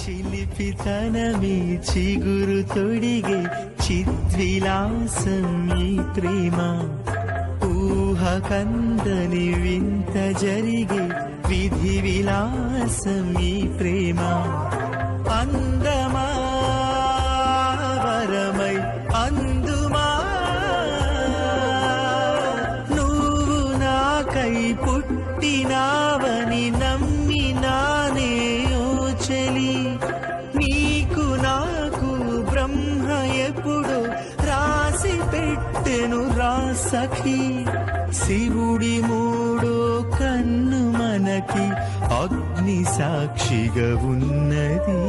చిలిపితనమే చిగురు తొడిగే చిద్విలాసం ఈ ప్రేమ. ఊహ కందని వింత జరిగే విధి విలాసం ఈ ప్రేమ. అందమా వరమై అందుమా. నువ్వు నాకై పుట్టినావని నా రా సఖి. శివుడి మూడో కన్ను మనకి అగ్ని సాక్షిగా ఉన్నది.